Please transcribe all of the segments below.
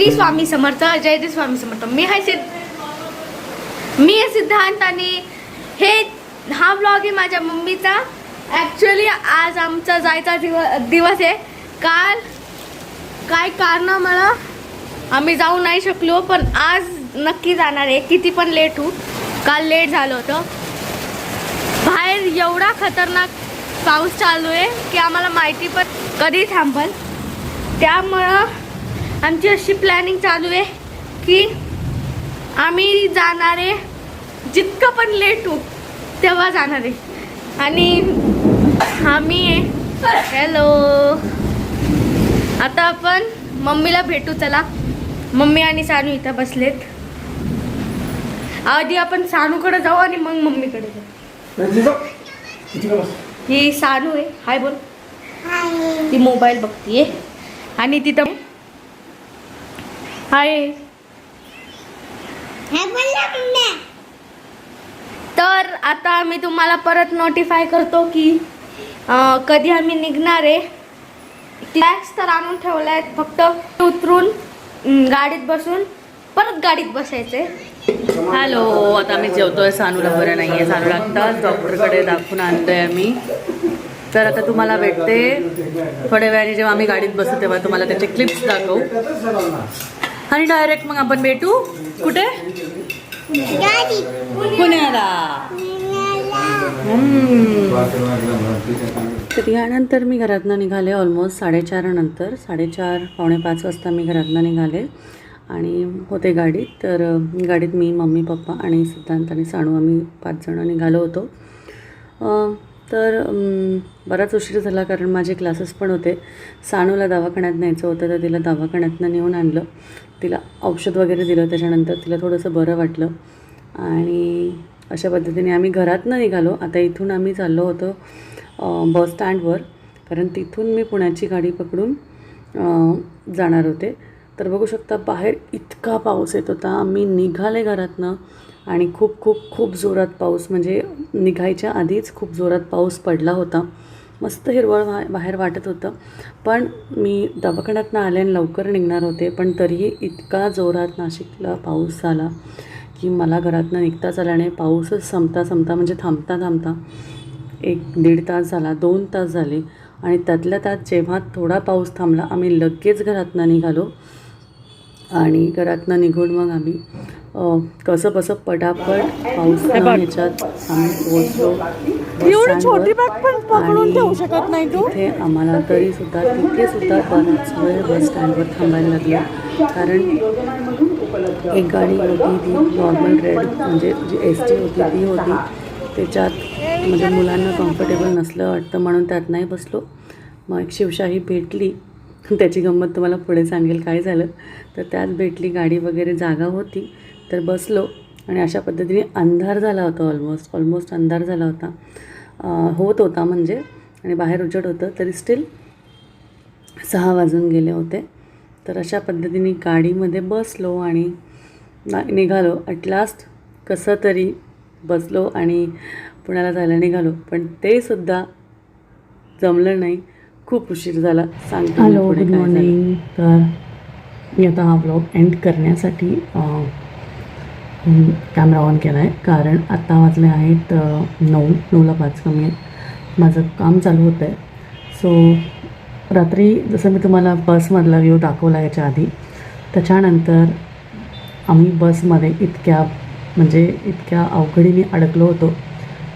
श्री स्वामी समर्थ जय श्री स्वामी समर्थ. मी हाय सिद्ध मी आहे सिद्धांत आणि हे हा ब्लॉग आहे माझ्या मम्मीचा. ॲक्च्युली आज आमचा जायचा दिवस दिवस आहे. काल काय कारणामुळं आम्ही जाऊ नाही शकलो पण आज नक्की जाणार आहे. किती पण लेट होऊ. काल लेट झालं होतं. बाहेर एवढा खतरनाक पाऊस चालू आहे की आम्हाला माहिती पण कधी थांबल. त्यामुळं आमची अशी प्लॅनिंग चालू आहे की आम्ही जाणार आहे जितकं पण लेट होऊ तेव्हा जाणार आहे. आणि आम्ही हॅलो आता आपण मम्मीला भेटू चला. मम्मी आणि सानू इथं बसलेत. आधी आपण सानूकडे जाऊ आणि मग मम्मीकडे जाऊ. ही सानू आहे. हाय बोल. ती मोबाईल बघतीये. आणि तिथं हाय. तर आता मी तुम्हाला परत नोटिफाय करतो की अं, कधी आम्ही निघणार आहे. बॅग्स तर आणून ठेवल्या आहेत फक्त. उतरून गाडीत बसून परत गाडीत बसायचंय. हॅलो आता आम्ही जेवतोय. सानूला बरं नाही आहे सानूला आत्ताच डॉक्टरकडे दाखवून आणतोय आम्ही. तर आता तुम्हाला भेटते. थोड्या वेळाने जेव्हा आम्ही गाडीत बसू तेव्हा तुम्हाला त्याचे क्लिप्स दाखवू. आणि डायरेक्ट मग आपण भेटू. कुठे? पुण्याला. तर यानंतर मी घरातनं निघाले ऑलमोस्ट साडेचार नंतर. साडेचार पावणे पाच वाजता मी घरातनं निघाले. आणि होते गाडीत. तर गाडीत मी मम्मी पप्पा आणि सिद्धांत आणि साणू आम्ही पाच जणं निघालो होतो. तर बराच उशीर झाला कारण माझे क्लासेस पण होते. सानूला दवाखान्यात न्यायचं होतं तर तिला दवाखान्यातनं नेऊन आणलं. तिला औषध वगैरे दिलं त्याच्यानंतर तिला थोडंसं बरं वाटलं. आणि अशा पद्धतीने आम्ही घरातनं निघालो. आता इथून आम्ही चाललो होतो बस स्टँडवर कारण तिथून मी पुण्याची गाडी पकडून जाणार होते. तर बघू शकता बाहेर इतका पाऊस येत होता. आम्ही निघाले घरातनं. आणि खूप खूप खूप जोरात पाऊस म्हणजे निघायच्या आधीच खूप जोरात पाऊस पडला होता. मस्त हिरवळ वा बाहेर वाटत होतं. पण मी दवाखान्यातनं आले आणि लवकर निघणार होते पण तरीही इतका जोरात नाशिकला पाऊस झाला की मला घरातनं निघताच आला नाही पाऊसच संपता संपता म्हणजे थांबता थांबता एक दीड तास झाला दोन तास झाले. आणि त्यातल्या त्यात जेव्हा थोडा पाऊस थांबला आम्ही लगेच घरातनं निघालो. आणि घरातनं निघून मग आम्ही कसं बसं पटापट पाऊस ह्याच्यात आम्ही पोहोचलो एवढी छोटी. बॅग पण पकडून ठेवू शकत नाही तिथे आम्हाला तरी सुद्धा तिथे सुद्धा बराच वेळ बस स्टँडवर थांबायला लागलं. कारण एक गाडी होती ती नॉर्मल रेड म्हणजे जी एस टी होती ती होती. त्याच्यात म्हणजे मुलांना कम्फर्टेबल नसलं वाटतं म्हणून त्यात नाही बसलो. मग एक शिवशाही भेटली. त्याची गंमत तुम्हाला पुढे सांगेल काय झालं. तर त्यात भेटली गाडी वगैरे जागा होती. तर बसलो आणि अशा पद्धतीने अंधार झाला होता ऑलमोस्ट ऑलमोस्ट अंधार झाला होता. होत होता म्हणजे आणि बाहेर उजड होतं तरी स्टील सहा वाजून गेले होते. तर अशा पद्धतीने गाडीमध्ये बसलो आणि निघालो. ॲट लास्ट कसं तरी बसलो आणि पुण्याला जायला निघालो. पण ते सुद्धा जमलं नाही. खूप उशीर झाला. सांगतो हॅलो गुड मॉर्निंग तर मी आता हा ब्लॉग एंड करण्यासाठी कॅमेरा ऑन केला आहे कारण आत्ता वाजले आहेत नऊ. नऊला पाच कमी आहेत. माझं काम चालू होतं आहे सो रात्री जसं मी तुम्हाला बसमधला व्ह्यू दाखवला याच्या आधी त्याच्यानंतर आम्ही बसमध्ये इतक्या म्हणजे इतक्या अवघडीने अडकलो होतो.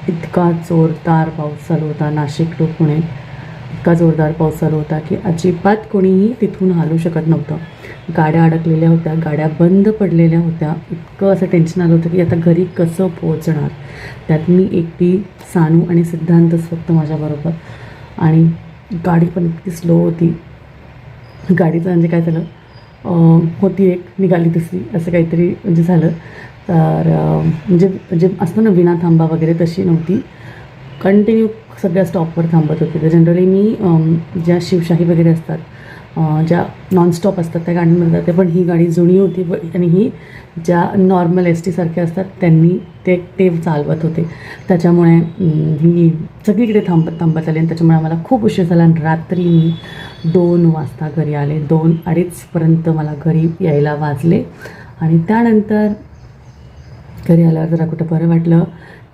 इतका जोरदार पाऊस चालू होता. नाशिक टू पुणे इतका जोरदार पाऊस चालू होता की अजिबात कोणीही तिथून हालू शकत नव्हतं. गाड्या अडकलेल्या होत्या गाड्या बंद पडलेल्या होत्या. इतकं असं टेन्शन आलं होतं की आता घरी कसं पोहोचणार? त्यात मी एकटी सानू आणि सिद्धांतच फक्त माझ्याबरोबर. आणि गाडी पण इतकी स्लो होती. गाडीचं म्हणजे काय झालं? होती एक निघाली दुसरी असं काहीतरी म्हणजे झालं. तर म्हणजे म्हणजे असतं ना विना थांबा वगैरे तशी नव्हती. कंटिन्यू सगळ्या स्टॉपवर थांबत होते. तर जनरली मी ज्या शिवशाही वगैरे असतात ज्या नॉनस्टॉप असतात त्या गाड्यांमध्ये जाते. पण ही गाडी जुनी होती आणि ही ज्या नॉर्मल एस टीसारख्या असतात त्यांनी ते ते चालवत होते. त्याच्यामुळे ही सगळीकडे थांबत थांबत आली आणि त्याच्यामुळे आम्हाला खूप उशीर झाला. आणि रात्री मी दोन वाजता घरी आले. दोन अडीचपर्यंत मला घरी यायला वाजले. आणि त्यानंतर घरी आल्यावर जरा कुठं बरं वाटलं.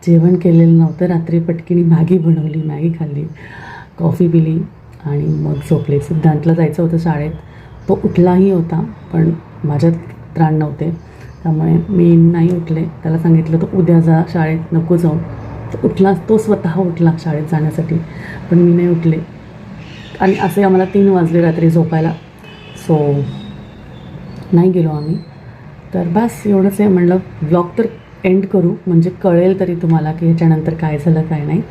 जेवण केलेलं नव्हतं. रात्री पटकीने मॅगी बनवली. मॅगी खाल्ली. कॉफी पिली. आणि मग झोपले. सिद्धांतला जायचं होतं शाळेत. तो उठलाही होता पण माझ्यात त्राण नव्हते. त्यामुळे मी नाही उठले. त्याला सांगितलं तो उद्या जा शाळेत नको जाऊ. उठला तो स्वतः उठला शाळेत जाण्यासाठी पण मी नाही उठले. आणि असे आम्हाला तीन वाजले रात्री झोपायला. सो नाही गेलो आम्ही. तर बस एवढंच आहे. म्हणलं ब्लॉग तर एंड करू. म्हणजे कळेल तरी तुम्हाला की ह्याच्यानंतर काय झालं काय नाही.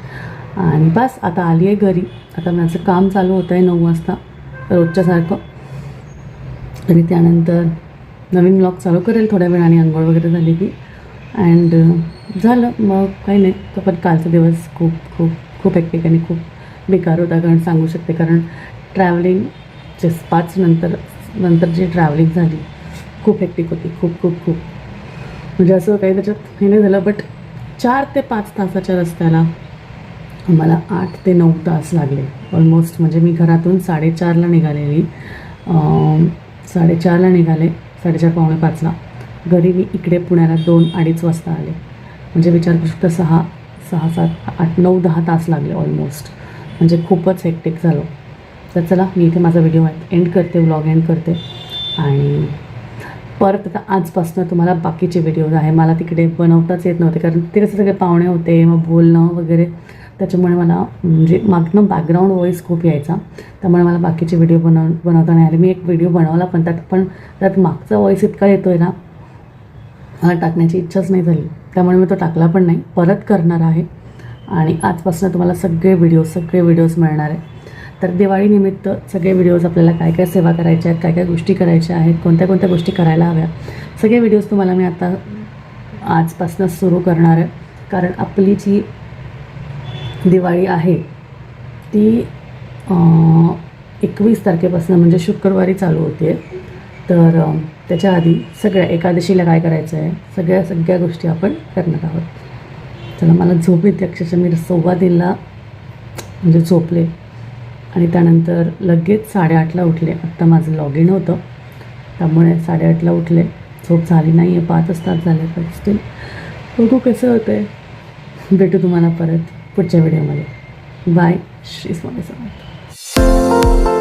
आणि बस आता आली आहे घरी. आता माझं काम चालू होतं आहे नऊ वाजता रोजच्यासारखं. आणि त्यानंतर नवीन ब्लॉग चालू करेल थोड्या वेळाने आंघोळ वगैरे झाली की. अँड झालं मग काही नाही. तो पण कालचा दिवस खूप खूप खूप एकटेक आणि खूप बेकार होता कारण सांगू शकते कारण ट्रॅव्हलिंग जे पाच नंतर नंतर जी ट्रॅव्हलिंग झाली खूप हेक्टिक होती खूप खूप खूप. म्हणजे असं काही त्याच्यात हे नाही झालं बट चार ते पाच तासाच्या रस्त्याला मला आठ ते नऊ तास लागले. ऑलमोस्ट म्हणजे मी घरातून साडेचारला निघालेली. साडेचारला निघाले साडेचार पावणे पाचला. घरी मी इकडे पुण्याला दोन अडीच वाजता आले. म्हणजे विचार करू शकता सहा सहा सात आठ नऊ दहा तास लागले ऑलमोस्ट म्हणजे खूपच हेक्टिक झालो. तर चला मी इथे माझा व्हिडिओ एंड करते व्लॉग एंड करते. आणि परत आता आजपासून तुम्हाला बाकीचे व्हिडिओज आहे. मला तिकडे बनवताच येत नव्हते कारण तिकडे सगळे पाहुणे होते मग बोलणं वगैरे त्याच्यामुळे मला म्हणजे मागनं बॅकग्राऊंड व्हॉईस खूप यायचा. त्यामुळे मला बाकीचे व्हिडिओ बनव बनवता नाही आले मी एक व्हिडिओ बनवला पण त्यात पण त्यात मागचा व्हॉईस इतका येतो आहे ना मला टाकण्याची इच्छाच नाही झाली. त्यामुळे मी तो टाकला पण नाही परत करणार आहे. आणि आजपासून तुम्हाला सगळे व्हिडिओ सगळे व्हिडिओज मिळणार आहे. तर दिवाळीनिमित्त सगळे व्हिडिओज आपल्याला काय काय सेवा करायच्या आहेत काय काय गोष्टी करायच्या आहेत कोणत्या कोणत्या गोष्टी करायला हव्या सगळे व्हिडिओज तुम्हाला मी आता आजपासूनच सुरू करणार आहे. कारण आपली जी दिवाळी आहे ती एकवीस तारखेपासून म्हणजे शुक्रवारी चालू होते. तर त्याच्या आधी सगळ्या एकादशीला काय करायचं आहे सगळ्या सगळ्या गोष्टी आपण करणार आहोत. चला मला झोप येते अक्षरशः मी सव्वा दिनला म्हणजे झोपले. आणि त्यानंतर लगेच साडेआठला उठले. आत्ता माझं लॉग इन होतं. त्यामुळे साडेआठला उठले. झोप झाली नाही आहे पाचच तास झाले पण स्टील बघू कसं होतं आहे भेटू तुम्हाला परत. पुढच्या व्हिडिओमध्ये बाय श्री स्वामी समर्थ